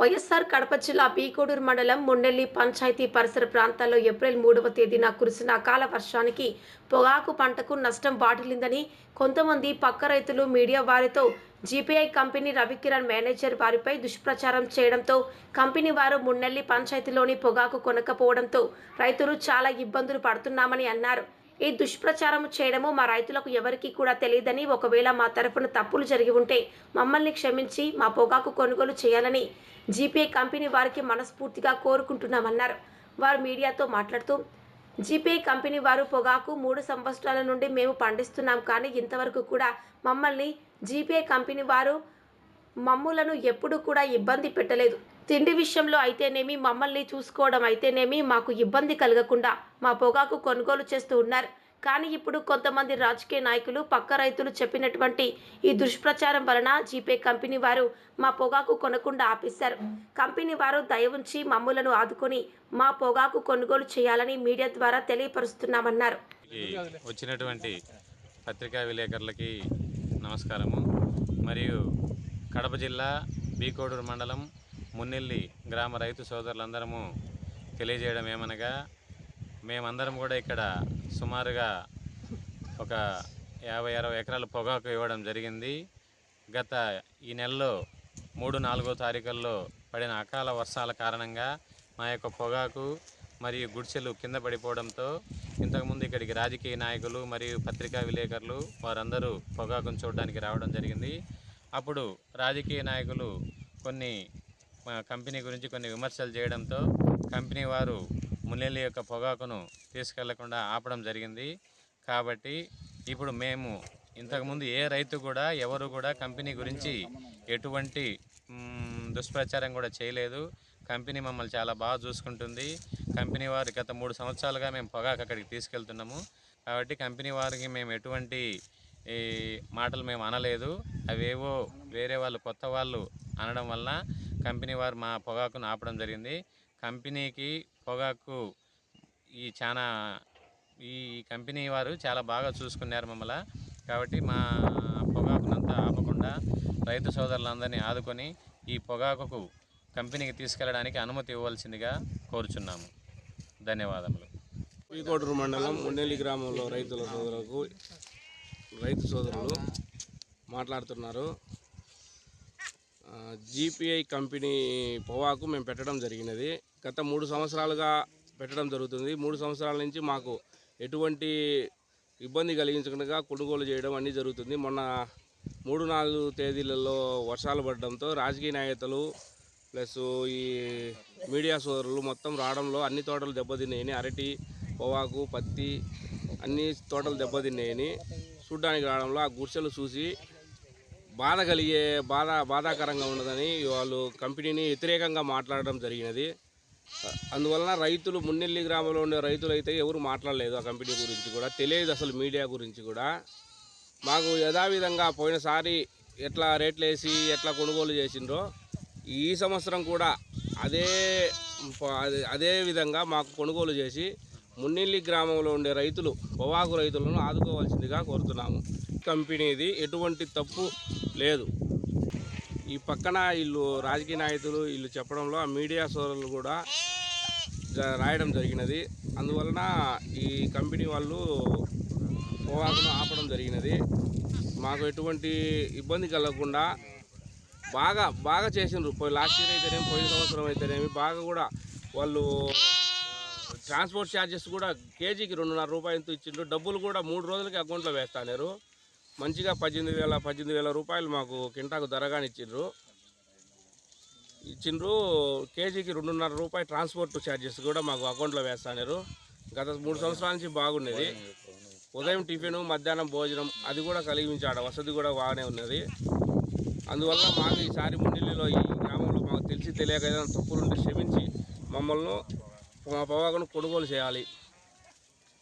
వైఎస్ఆర్ కడప జిల్లా బీకోడూరు మండలం ముండెల్లి పంచాయతీ పరిసర ప్రాంతాల్లో ఏప్రిల్ మూడవ తేదీన కురిసిన అకాల వర్షానికి పొగాకు పంటకు నష్టం వాటిల్లిందని కొంతమంది పక్క రైతులు మీడియా వారితో జీపీఐ కంపెనీ రవికిరణ్ మేనేజర్ వారిపై దుష్ప్రచారం చేయడంతో కంపెనీ వారు మున్నెల్లి పంచాయతీలోని పొగాకు కొనకపోవడంతో రైతులు చాలా ఇబ్బందులు పడుతున్నామని అన్నారు. ఈ దుష్ప్రచారం చేయడము మా రైతులకు ఎవరికీ కూడా తెలియదని ఒకవేళ మా తరఫున తప్పులు జరిగి ఉంటే మమ్మల్ని క్షమించి మా పొగాకు కొనుగోలు చేయాలని జీపీఐ కంపెనీ వారికి మనస్ఫూర్తిగా కోరుకుంటున్నామన్నారు. వారు మీడియాతో మాట్లాడుతూ జీపీఐ కంపెనీ వారు పొగాకు మూడు సంవత్సరాల నుండి మేము పండిస్తున్నాం కానీ ఇంతవరకు కూడా మమ్మల్ని జీపీఐ కంపెనీ వారు మమ్ములను ఎప్పుడూ కూడా ఇబ్బంది పెట్టలేదు. తిండి విషయంలో అయితేనేమి మమ్మల్ని చూసుకోవడం అయితేనేమి మాకు ఇబ్బంది కలగకుండా మా పొగాకు కొనుగోలు చేస్తూ ఉన్నారు. కానీ ఇప్పుడు కొంతమంది రాజకీయ నాయకులు పక్క రైతులు చెప్పినటువంటి ఈ దుష్ప్రచారం వలన జీపే కంపెనీ వారు మా పొగాకు కొనకుండా ఆపేశారు. కంపెనీ వారు దయ ఉంచి మమ్ములను ఆదుకొని మా పొగాకు కొనుగోలు చేయాలని మీడియా ద్వారా తెలియపరుస్తున్నామన్నారు. వచ్చినటువంటి పత్రికా విలేకరులకి నమస్కారము. మరియు కడప జిల్లా బీకోడూరు మండలం మున్నెల్లి గ్రామ రైతు సోదరులందరము తెలియజేయడం ఏమనగా మేమందరం కూడా ఇక్కడ సుమారుగా ఒక యాభై అరవై ఎకరాల పొగాకు ఇవ్వడం జరిగింది. గత ఈ నెలలో మూడు నాలుగో తారీఖుల్లో పడిన అకాల వర్షాల కారణంగా మా యొక్క పొగాకు మరియు గుడిసెలు కింద పడిపోవడంతో ఇంతకుముందు ఇక్కడికి రాజకీయ నాయకులు మరియు పత్రికా విలేకరులు వారందరూ పొగాకును చూడడానికి రావడం జరిగింది. అప్పుడు రాజకీయ నాయకులు కొన్ని కంపెనీ గురించి కొన్ని విమర్శలు చేయడంతో కంపెనీ వారు ముల్లెల్లి యొక్క పొగాకును తీసుకెళ్ళకుండా ఆపడం జరిగింది. కాబట్టి ఇప్పుడు మేము ఇంతకుముందు ఏ రైతు కూడా ఎవరు కూడా కంపెనీ గురించి ఎటువంటి దుష్ప్రచారం కూడా చేయలేదు. కంపెనీ మమ్మల్ని చాలా బాగా చూసుకుంటుంది. కంపెనీ వారు గత మూడు సంవత్సరాలుగా మేము పొగాకు అక్కడికి తీసుకెళ్తున్నాము. కాబట్టి కంపెనీ వారికి మేము ఎటువంటి ఈ మాటలు మేము అనలేదు. అవేవో వేరే వాళ్ళు కొత్త వాళ్ళు అనడం వలన కంపెనీ వారు మా పొగాకును ఆపడం జరిగింది. కంపెనీకి పొగాకు ఈ చాలా ఈ కంపెనీ వారు చాలా బాగా చూసుకున్నారు మమ్మల్ని. కాబట్టి మా పొగాకునంతా ఆపకుండా రైతు సోదరులందరినీ ఆదుకొని ఈ పొగాకుకు కంపెనీకి తీసుకెళ్ళడానికి అనుమతి ఇవ్వాల్సిందిగా కోరుచున్నాము. ధన్యవాదములు. పీకోటూరు మండలం ఉండేలి గ్రామంలో రైతుల సోదరులకు రైతు సోదరులు మాట్లాడుతున్నారు. జీపీఐ కంపెనీ పొవాకు మేము పెట్టడం జరిగినది. గత మూడు సంవత్సరాలుగా పెట్టడం జరుగుతుంది. మూడు సంవత్సరాల నుంచి మాకు ఎటువంటి ఇబ్బంది కలిగించకుండా కొనుగోలు చేయడం అన్నీ జరుగుతుంది. మొన్న మూడు నాలుగు తేదీలలో వర్షాలు పడడంతో రాజకీయ నాయకులు ప్లస్ ఈ మీడియా సోదరులు మొత్తం రావడంలో అన్ని తోటలు దెబ్బతిన్నాయని అరటి పొవాకు పత్తి అన్ని తోటలు దెబ్బతిన్నాయని చూడ్డానికి రావడంలో ఆ గుర్సెలు చూసి బాధ కలిగే బాధ బాధాకరంగా ఉన్నదని వాళ్ళు కంపెనీని వ్యతిరేకంగా మాట్లాడడం జరిగినది. అందువలన రైతులు మున్నెల్లి గ్రామంలో ఉండే రైతులు అయితే ఎవరు మాట్లాడలేదు ఆ కంపెనీ గురించి కూడా. తెలియదు అసలు మీడియా గురించి కూడా. మాకు యథావిధంగా పోయినసారి ఎట్లా రేట్లు వేసి ఎట్లా కొనుగోలు చేసిండ్రో ఈ సంవత్సరం కూడా అదే అదే- అదే విధంగా మాకు కొనుగోలు చేసి మున్నిల్లి గ్రామంలో ఉండే రైతులు పొవాకు రైతులను ఆదుకోవాల్సిందిగా కోరుతున్నాము. కంపెనీది ఎటువంటి తప్పు లేదు. ఈ పక్కన వీళ్ళు రాజకీయ నాయకులు వీళ్ళు చెప్పడంలో మీడియా సోదరులు కూడా రాయడం జరిగినది. అందువలన ఈ కంపెనీ వాళ్ళు పొగాకును ఆపడం జరిగినది. మాకు ఎటువంటి ఇబ్బంది కలగకుండా బాగా బాగా చేసినారు పోయి లాస్ట్ ఇయర్ అయితేనేమి పోయిన సంవత్సరం అయితేనేమి బాగా కూడా వాళ్ళు ట్రాన్స్పోర్ట్ ఛార్జెస్ కూడా కేజీకి రెండున్నర రూపాయలతో ఇచ్చిండ్రు. డబ్బులు కూడా మూడు రోజులకి అకౌంట్లో వేస్తానేరు మంచిగా పద్దెనిమిది వేల పద్దెనిమిది వేల రూపాయలు మాకు కింటాకు ధరగాని ఇచ్చిండ్రు ఇచ్చిండ్రు కేజీకి రెండున్నర రూపాయలు ట్రాన్స్పోర్ట్ ఛార్జెస్ కూడా మాకు అకౌంట్లో వేస్తానారు గత మూడు సంవత్సరాల నుంచి బాగున్నది. ఉదయం టిఫిన్ మధ్యాహ్నం భోజనం అది కూడా కలిగించాడ వసతి కూడా బాగానే ఉన్నది. అందువల్ల మాకు ఈసారి ముండిల్లిలో ఈ గ్రామంలో మాకు తెలిసి తెలియక ఏదైనా తప్పులుంటే క్షమించి మమ్మల్ని మా పొగాకును కొనుగోలు చేయాలి.